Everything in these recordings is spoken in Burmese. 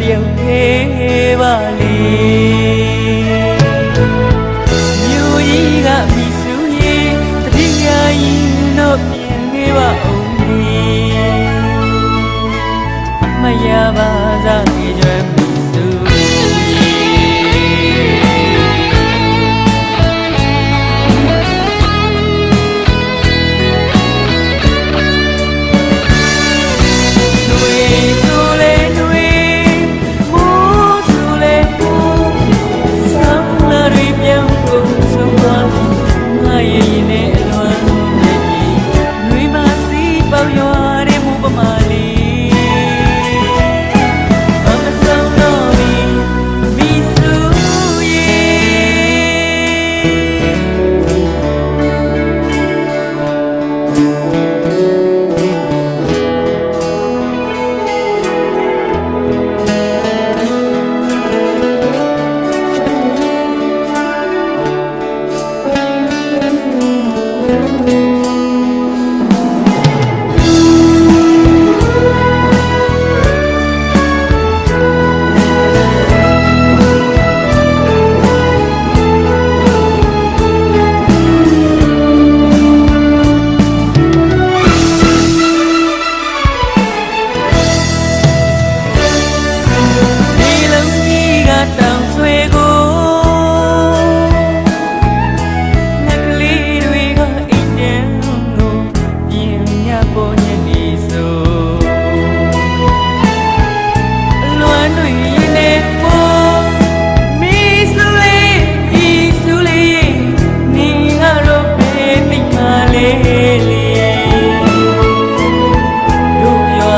တယောက်သေးပါလေမြို့ကြီးကမိစုရဲ့တတိယရင်တော့ပြန်ခဲ့ပါဦးမရပါသာ oh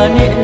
niệm